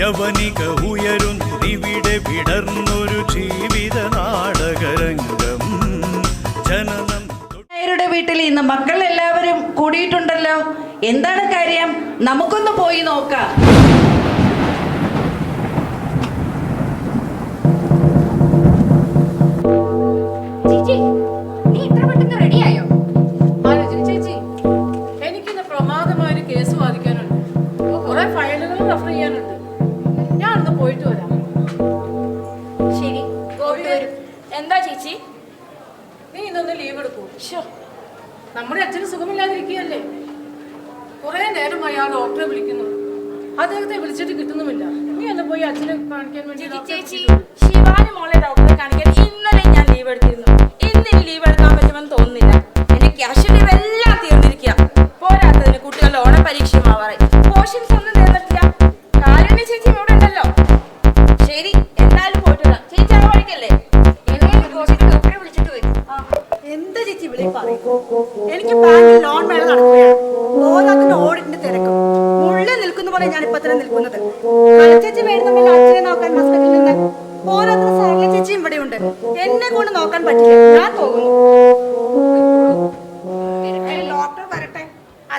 യവനിക ഉയരുന്നിവിടെ വിടർന്നൊരു ജീവിത നാടകരംഗം. ജനനം നായരുടെ വീട്ടിൽ ഇന്ന് മക്കൾ എല്ലാവരും കൂടിയിട്ടുണ്ടല്ലോ. എന്താണ് കാര്യം? നമുക്കൊന്ന് പോയി നോക്കാം. നേരമായി ആ ഡോക്ടറെ വിളിക്കുന്നു. അദ്ദേഹത്തെ വിളിച്ചിട്ട് കിട്ടുന്നുമില്ല. നീ എന്നെ പോയി അച്ഛനെ കാണിക്കാൻ വേണ്ടി ചേച്ചി ശിവാനി മോളെ ഡോക്ടറെ കാണിക്കാൻ ഇന്നലെ ഞാൻ ലീവ് എടുത്തിരുന്നു. ഇന്ന് ലീവ് എടുക്കാൻ പറ്റുമെന്ന് തോന്നുന്നില്ല. എന്റെ ക്യാഷ് ലീവ്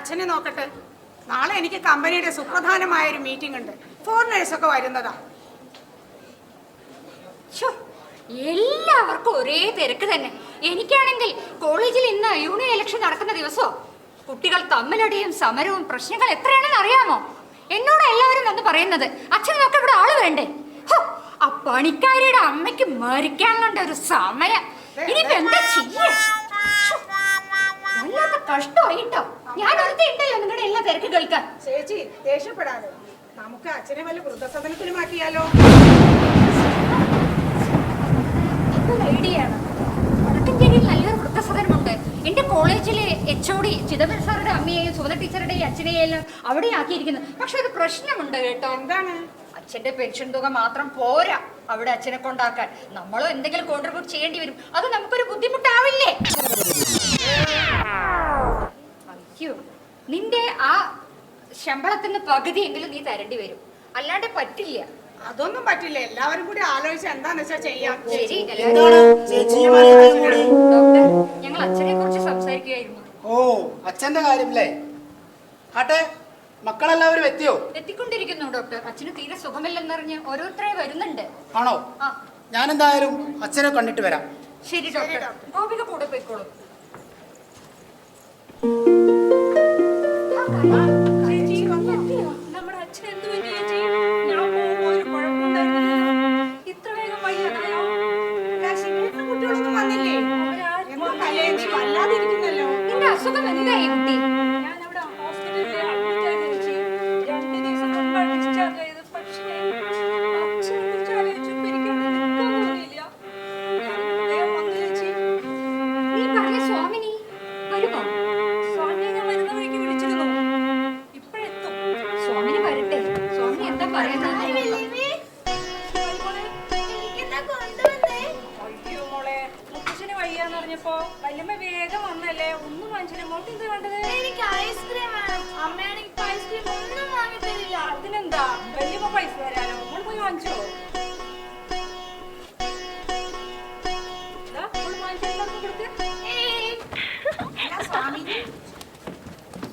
അച്ഛനെ നോക്കട്ടെ. നാളെ എനിക്ക് കമ്പനിയുടെ സുപ്രധാനമായ ഒരു മീറ്റിംഗ് ഉണ്ട്. ഫോറിനേഴ്സ് ഒക്കെ വരുന്നതാ. എല്ലാവർക്കും ഒരേ തിരക്ക് തന്നെ. എനിക്കാണെങ്കിൽ കോളേജിൽ ഇന്ന് യൂണിയൻ ഇലക്ഷൻ നടക്കുന്ന ദിവസമോ കുട്ടികൾ തമ്മിലടിയും സമരവും പ്രശ്നങ്ങൾ എത്രയാണെന്ന് അറിയാമോ? എന്നോട് എല്ലാവരും വന്ന് പറയുന്നത്. അച്ഛനൊക്കെ ഇവിടെ ആൾ വേണ്ടേ? ആ പണിക്കാരിയുടെ അമ്മയ്ക്ക് മരിക്കാൻ കണ്ട ഒരു സമയം. ഇനിയിപ്പോ എന്താ ചെയ്യാ? വല്ലാത്ത കഷ്ടമായിട്ടോ? ഞാൻ ഉണ്ടല്ലോ നിങ്ങളുടെ എല്ലാ തിരക്കുകൾക്ക്. ചേച്ചി ദേഷ്യപ്പെടാതെ. നമുക്ക് അച്ഛനെ വല്ല വൃദ്ധസദനത്തിലുമാക്കിയാലോ? വടക്കഞ്ചേരിയിൽ നല്ലൊരു വൃദ്ധസദനമുണ്ട്. എന്റെ കോളേജിലെ എച്ച് ഒ ഡി ചിദംബരം സാറുടെ അമ്മയെയും സുഗത ടീച്ചറുടെയും അച്ഛനെയും എല്ലാം അവിടെ ആക്കിയിരിക്കുന്നത് പക്ഷെ ഒരു പ്രശ്നമുണ്ട് കേട്ടോ. എന്താണ്? അച്ഛന്റെ പെൻഷൻ തുക മാത്രം പോരാ അവിടെ അച്ഛനെ കൊണ്ടാക്കാൻ. നമ്മളോ എന്തെങ്കിലും കോൺട്രിബ്യൂട്ട് ചെയ്യേണ്ടി വരും. അത് നമുക്കൊരു ബുദ്ധിമുട്ടാവില്ലേ? അയ്യോ നിന്റെ ആ ശമ്പളത്തിന് പകുതിയെങ്കിലും നീ തരേണ്ടി വരും. അല്ലാണ്ട് പറ്റില്ല. അതൊന്നും പറ്റില്ല. എല്ലാവരും കൂടി ആലോചിച്ച് എന്താന്ന് വെച്ചാ ചെയ്യാം. ശരി. ഡോക്ടർ ഞങ്ങൾ അച്ഛനെ കുറിച്ച് സംസാരിക്കുകയായിരുന്നു. ഓ അച്ഛന്റെ കാര്യമില്ലേ? ആട്ടെ മക്കളെല്ലാവരും എത്തിയോ? എത്തിക്കൊണ്ടിരിക്കുന്നു ഡോക്ടർ. അച്ഛന് തീരെ സുഖമില്ലെന്നറിഞ്ഞ് ഓരോരുത്തരെ വരുന്നുണ്ട്. ആണോ? ആ. ഞാൻ എന്തായാലും അച്ഛനെ കണ്ടിട്ട് വരാം. ശരി ഡോക്ടർ. ഗോപിക കൂടെ പോയിക്കോളൂ. നമ്മുടെ പറഞ്ഞപ്പോ വല്യമ്മ വേഗം വന്നല്ലേ? ഒന്നും മനുഷ്യനെ മോൾക്ക് എന്താ വേണ്ടത്? എനിക്ക് ഐസ്ക്രീം വേണം. അമ്മയാണെങ്കിൽ ഐസ്ക്രീം ഒന്നും വാങ്ങി തരില്ല. അതിനെന്താ? വല്യമ്മ പൈസ തരാനോ നമ്മൾ പോയി വാങ്ങിച്ചോ.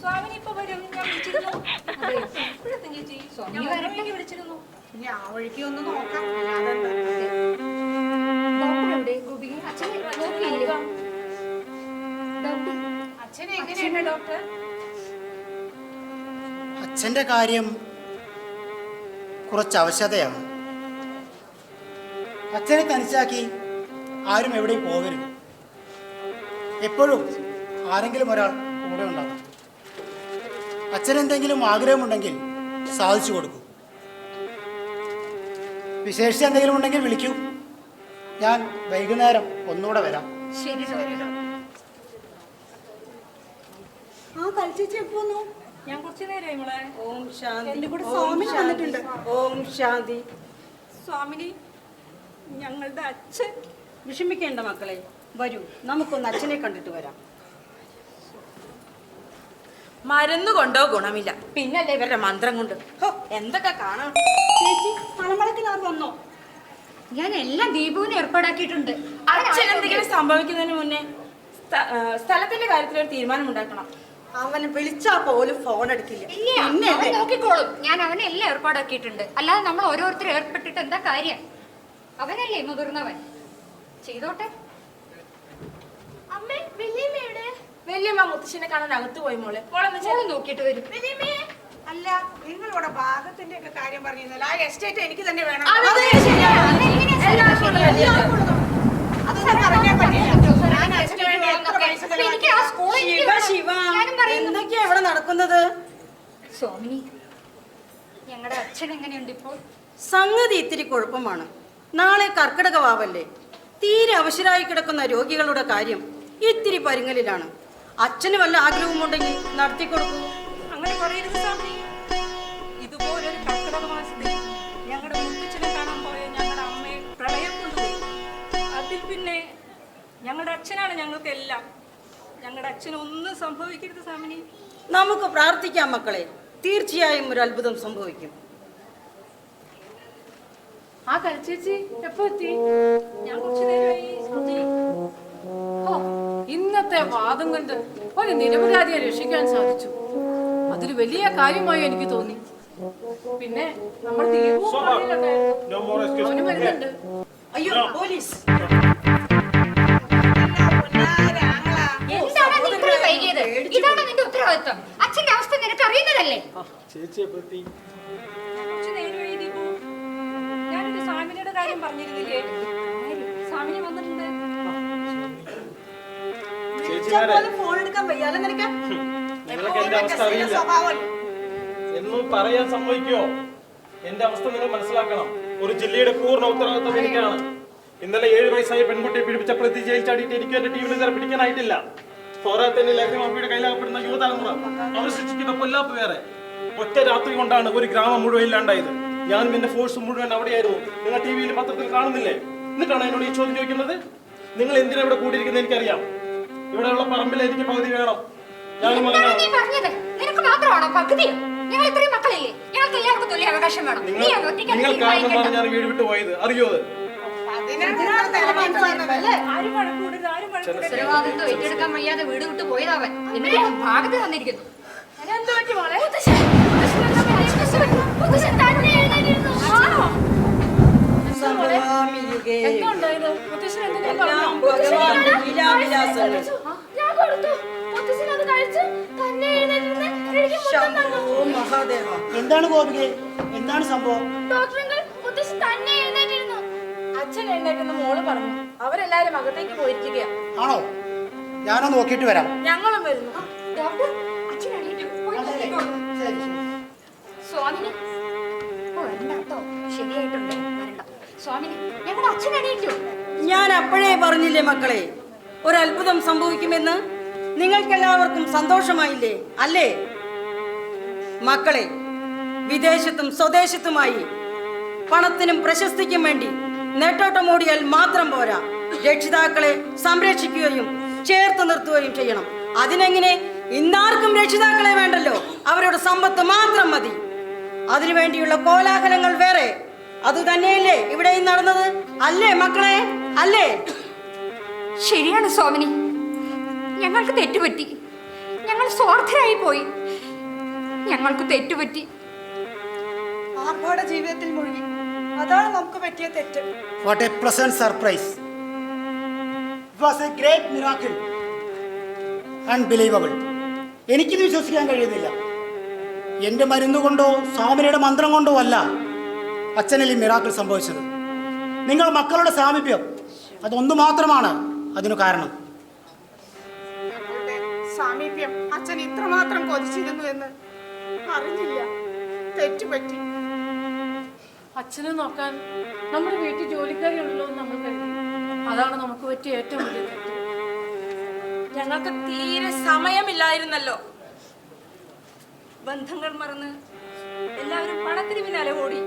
സ്വാമിനി ഇപ്പൊ വരും. ഞാൻ വിളിച്ചിരുന്നു. ചേച്ചി. സ്വാമി ഞാൻ. വരണമെങ്കിൽ വിളിച്ചിരുന്നു. വഴിക്ക് ഒന്ന് നോക്കാം. അച്ഛന്റെ കാര്യം കുറച്ച് അവശതയാണ്. അച്ഛനെ തനിച്ചാക്കി ആരും എവിടെയും പോകരുത്. എപ്പോഴും ആരെങ്കിലും ഒരാൾ കൂടെ ഉണ്ടാകും അച്ഛനെന്തെങ്കിലും ആഗ്രഹമുണ്ടെങ്കിൽ സാധിച്ചു കൊടുക്കൂ. വിശേഷിച്ച് എന്തെങ്കിലും ഉണ്ടെങ്കിൽ വിളിക്കൂ. ഞാൻ വൈകുന്നേരം ഒന്നുകൂടെ വരാം. ശരി ആ കളിച്ചേച്ചി ഞാൻ കുറച്ച് നേരമായി മോളെ. ഓം ശാന്തി. എന്റെ കൂടെ സ്വാമി വന്നിട്ടുണ്ട്. ഓം ശാന്തി. സ്വാമിനി ഞങ്ങളുടെ അച്ഛൻ വിഷമിക്കേണ്ട മക്കളെ. വരൂ നമുക്കൊന്ന് അച്ഛനെ കണ്ടിട്ട് വരാം. മരുന്ന് കൊണ്ടോ ഗുണമില്ല. പിന്നല്ലേ ഇവരുടെ മന്ത്രം കൊണ്ട്. എന്തൊക്കെ കാണാം. ഞാൻ എല്ലാം ദീപുവിന് ഏർപ്പാടാക്കിയിട്ടുണ്ട്. അച്ഛൻ എന്തെങ്കിലും സംഭവിക്കുന്നതിന് മുന്നേ സ്ഥലത്തിന്റെ കാര്യത്തിൽ ഒരു തീരുമാനം ഉണ്ടാക്കണം അവനെ വിളിച്ചാ പോലും ഫോൺ എടുക്കില്ല. അവൻ നോക്കിക്കോളും. ഞാൻ അവനെ എല്ലാം ഏർപ്പാടാക്കിയിട്ടുണ്ട്. അല്ലാതെ നമ്മൾ ഓരോരുത്തരും ഏർപ്പെട്ടിട്ട് എന്താ കാര്യം? അവനല്ലേ മുതിർന്നവൻ? ചെയ്തോട്ടെ. അമ്മേ വലിയമ്മയുടെ വല്യമ്മ മുത്തശ്ശിനെ കാണാൻ അകത്ത് പോയി മോളെ. മോളെന്ന് മോൾ നോക്കിയിട്ട് വരും. അല്ല നിങ്ങളുടെ ഭാഗത്തിന്റെ ഒക്കെ കാര്യം പറഞ്ഞിരുന്നല്ലോ. ആ എസ്റ്റേറ്റ് എനിക്ക് തന്നെ വേണം. എന്തൊക്കെയാ ഇവിടെ നടക്കുന്നത്? ഞങ്ങളുടെ അച്ഛൻ എങ്ങനെയുണ്ട് ഇപ്പോൾ സംഗതി ഇത്തിരി കുഴപ്പമാണ്. നാളെ കർക്കിടക വാവല്ലേ തീരെ അവശരായി കിടക്കുന്ന രോഗികളുടെ കാര്യം ഇത്തിരി പരുങ്ങലിലാണ്. അച്ഛന് വല്ല ആഗ്രഹമുണ്ടെങ്കിൽ നടത്തിക്കൊടുക്കൂ. അങ്ങനെ പറയരുത് സ്വാമി. ഞങ്ങളുടെ അച്ഛനാണ് ഞങ്ങൾക്ക് എല്ലാം ഞങ്ങളുടെ അച്ഛന് ഒന്നും സംഭവിക്കരുത് സ്വാമിനി. നമുക്ക് പ്രാർത്ഥിക്കാം മക്കളെ. തീർച്ചയായും ഒരു അത്ഭുതം സംഭവിക്കും. ആ കളിച്ചേച്ചി എപ്പോ എത്തി? ഞാൻ കുറച്ചു നേരമായി ഹോ, ഇന്നത്തെ വാദം കൊണ്ട് ഒരു നിരപരാധിയെ രക്ഷിക്കാൻ സാധിച്ചു. അതൊരു വലിയ കാര്യമായി എനിക്ക് തോന്നി. പിന്നെ നമ്മൾ ദീപവും. അവനും അയ്യോ പോലീസ്. ഉത്തരവാദിത്വം? അച്ഛന്റെ അവസ്ഥ നിനക്ക് അറിയുന്നതല്ലേ ഞാനൊരു സ്വാമിനിയുടെ കാര്യം പറഞ്ഞിരുന്നില്ലേ? സ്വാമിനി വന്നിട്ടുണ്ട്. ഫോൺ എടുക്കാൻ വയ്യാലോ നിനക്ക്? എന്നും പറയാൻ സമ്മതിക്കോ എന്റെ അവസ്ഥ നിങ്ങൾ മനസ്സിലാക്കണം. ഒരു ജില്ലയുടെ പൂർണ ഉത്തരവാദിത്വം എനിക്കാണ്. ഇന്നലെ ഏഴ് വയസ്സായ പെൺകുട്ടിയെ പീഡിപ്പിച്ച പ്രതി ജയിൽ ചാടിയിട്ട് എനിക്ക് എന്റെ ടീമിനെ പിടിക്കാനായിട്ടില്ല. പോരാത്തന്നെ ലഹരി മാഫിയുടെ കയ്യിലാകപ്പെടുന്ന യുവതലമുറ അവർ സൃഷ്ടിക്കുന്ന പൊല്ലാപ്പ് വേറെ. ഒറ്റ രാത്രി കൊണ്ടാണ് ഒരു ഗ്രാമം മുഴുവൻ ഇല്ലാണ്ടായത്. ഞാനും എന്റെ ഫോഴ്സ് മുഴുവൻ അവിടെയായിരുന്നു. നിങ്ങൾ ടി വിയിൽ പത്രത്തിൽ കാണുന്നില്ലേ? എന്നിട്ടാണ് എന്നോട് ഈ ചോദ്യം ചോദിക്കുന്നത്? നിങ്ങൾ എന്തിനാ ഇവിടെ കൂടിയിരിക്കുന്നത് എനിക്കറിയാം. ഇവിടെയുള്ള പറമ്പിൽ എനിക്ക് പകുതി വേണം. ഞാനും നിങ്ങൾ കാരണം പറഞ്ഞാണ് വീട് വിട്ടു പോയത്. അറിയോ അത്? ഉത്തരവാദിത്വം ഏറ്റെടുക്കാൻ വയ്യാതെ വീട് വിട്ടു പോയതാവൻ. എന്നിട്ട് ഭാഗത്ത് വന്നിരിക്കുന്നു എന്ത് പറ്റി മോളെ? മുത്തശ്ശൻ തന്നെ എഴുന്നേറ്റിരുന്നു. ആണോ സർവമിയുഗേ എന്താ ഉണ്ടായത്? മുത്തശ്ശൻ എന്തെങ്കിലും എല്ലാം പറഞ്ഞോ? ഭഗവാന്റെ ഞാൻ കൊടുത്തു. മുത്തശ്ശൻ അത് തന്നെ എഴുന്നേറ്റിരുന്ന് എനിക്ക് മുത്തം തന്നു. മഹാദേവ. എന്താണ് ഗോപികെ? എന്താണ് സംഭവം? എഴുന്നേറ്റിരുന്നു അച്ഛൻ എഴുന്നേറ്റെന്ന് മോൾ പറഞ്ഞു. അവരെല്ലാരും അകത്തേക്ക് പോയിരിക്കുകയാ ആണോ? ഞാനൊന്ന് നോക്കിയിട്ട് വരാം. ഞങ്ങളും വരുന്നു. ഡോക്ടർ അച്ഛൻ. പോയി നോക്കിക്കോളൂ. സ്വാമിനി. ഓ വരണ്ട കേട്ടോ ശരിയായിട്ടുണ്ട്. വരണ്ട. സ്വാമിനി ഞങ്ങളുടെ അച്ഛൻ എണീറ്റു. ഞാൻ അപ്പോഴേ പറഞ്ഞില്ലേ മക്കളെ ഒരത്ഭുതം അത്ഭുതം സംഭവിക്കുമെന്ന്? നിങ്ങൾക്കെല്ലാവർക്കും സന്തോഷമായില്ലേ? അല്ലേ? മക്കളെ വിദേശത്തും സ്വദേശത്തുമായി പണത്തിനും പ്രശസ്തിക്കും വേണ്ടി നെട്ടോട്ടമോടിയാൽ മാത്രം പോരാ. രക്ഷിതാക്കളെ സംരക്ഷിക്കുകയും ചേർത്ത് നിർത്തുകയും ചെയ്യണം. അതിനെങ്ങനെ? ഇന്നാർക്കും രക്ഷിതാക്കളെ വേണ്ടല്ലോ. അവരുടെ സമ്പത്ത് മാത്രം മതി. അതിനുവേണ്ടിയുള്ള കോലാഹലങ്ങൾ വേറെ. അത് തന്നെയല്ലേ ഇവിടെയും നടന്നത്? അല്ലേ മക്കളെ? അല്ലേ? ശരിയാണ് സ്വാമിനി ഞങ്ങൾക്ക് തെറ്റുപറ്റി. ഞങ്ങൾ സ്വാർത്ഥരായി പോയി. ഞങ്ങൾക്ക് തെറ്റുപറ്റി. ആർഭാട ജീവിതത്തിൽ മുഴുകി. അതാണ് നമുക്ക് പറ്റിയ തെറ്റ്. What a pleasant surprise it was a great miracle unbelievable എനിക്കിത് വിശ്വസിക്കാൻ കഴിയുന്നില്ല. എന്റെ മരുന്ന് കൊണ്ടോ സ്വാമിനിയുടെ മന്ത്രം കൊണ്ടോ അല്ല അച്ഛനിൽ ഈ മിറാക്കിൾ സംഭവിച്ചത്. നിങ്ങൾ മക്കളുടെ സാമീപ്യം അതൊന്നു മാത്രമാണ് അതിനു കാരണം. സാമീപ്യം അച്ഛൻ ഇത്രമാത്രം കൊതിച്ചിരുന്നു എന്ന് അറിഞ്ഞില്ല. തെറ്റുപറ്റി. അച്ഛനെ നോക്കാൻ നമ്മുടെ വീട്ടിൽ ജോലിക്കാരി ഉണ്ടല്ലോ എന്ന് നമ്മൾ കരുതി. അതാണ് നമുക്ക് പറ്റിയ ഏറ്റവും വലിയ തെറ്റ്. ഞങ്ങൾക്ക് തീരെ സമയമില്ലായിരുന്നല്ലോ. ബന്ധങ്ങൾ മറന്ന് എല്ലാവരും പണത്തിന് പിന്നാലെ ഓടി.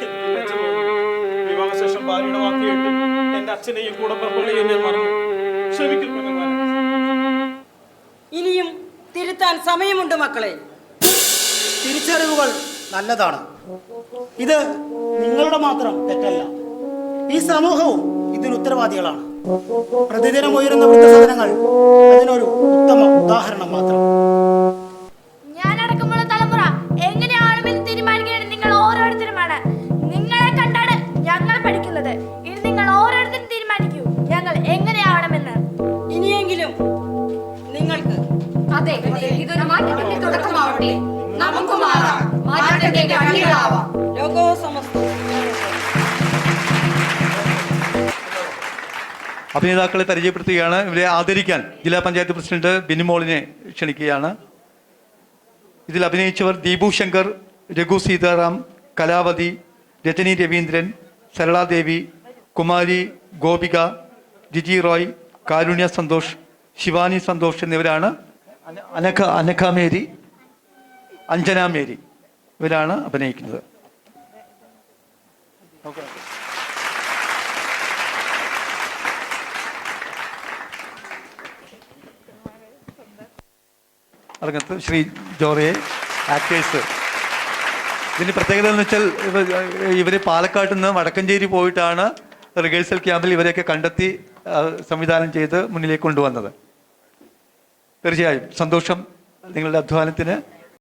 ഇനിയും തിരുത്താൻ തോന്നുന്നു. വിവാഹശേഷം ഭാര്യയുടെ വാക്ക് കേട്ട് എന്റെ അച്ഛനെയും കൂടെ പിറപ്പുകളെയും ഞാൻ മറന്നു. ക്ഷമിക്കും ഭഗവാനെ. ഇനിയും സമയമുണ്ട് മക്കളെ. തിരിച്ചറിവുകൾ നല്ലതാണ്. ഇത് നിങ്ങളുടെ മാത്രം തെറ്റല്ല. ഈ സമൂഹവും ഇതിന് ഉത്തരവാദികളാണ്. പ്രതിദിനം ഉയരുന്ന വൃദ്ധസദനങ്ങൾ അതിനൊരു ഉത്തമ ഉദാഹരണം മാത്രം. ഞാനടക്കമുള്ള തലമുറ എങ്ങനെയാണെന്ന് തീരുമാനിക്കേണ്ടത്? നിങ്ങൾ ഓരോരുത്തരുമാണ്. നിങ്ങളെ കണ്ടാണ് ഞങ്ങൾ പഠിക്കുന്നത്. ഇനി നിങ്ങൾ ഓരോരുത്തരും തീരുമാനിക്കൂ. ഞങ്ങൾ എങ്ങനെയാവണമെന്ന്. ഇനിയെങ്കിലും നിങ്ങൾക്ക് അതെ ഇതൊരു മാറ്റത്തിന്റെ തുടക്കമാവട്ടെ നമുക്ക് മാറാം മാറ്റത്തിന്റെ കണ്ണികളാവാം ലോകോ സമസ്ത അഭിനേതാക്കളെ പരിചയപ്പെടുത്തുകയാണ്. ഇവരെ ആദരിക്കാൻ ജില്ലാ പഞ്ചായത്ത് പ്രസിഡന്റ് ബിനിമോളിനെ ക്ഷണിക്കുകയാണ്. ഇതിൽ അഭിനയിച്ചവർ ദീപു ശങ്കർ രഘു സീതാറാം കലാവതി രജനി രവീന്ദ്രൻ സരളാദേവി കുമാരി ഗോപിക ജിജി റോയ് കാരുണ്യ സന്തോഷ് ശിവാനി സന്തോഷ് എന്നിവരാണ്. അനഖ അനഘ അനഘ മേരി അഞ്ജന മേരി ഇവരാണ് അഭിനയിക്കുന്നത്. അരങ്ങത്ത് ശ്രീ ജോറയെ ആക്ടേഴ്സ്. ഇതിന് പ്രത്യേകത എന്ന് വെച്ചാൽ ഇവർ ഇവർ പാലക്കാട്ട് നിന്ന് വടക്കഞ്ചേരി പോയിട്ടാണ് റിഹേഴ്സൽ ക്യാമ്പിൽ ഇവരെയൊക്കെ കണ്ടെത്തി സംവിധാനം ചെയ്ത് മുന്നിലേക്ക് കൊണ്ടുവന്നത്. തീർച്ചയായും സന്തോഷം നിങ്ങളുടെ അധ്വാനത്തിന്.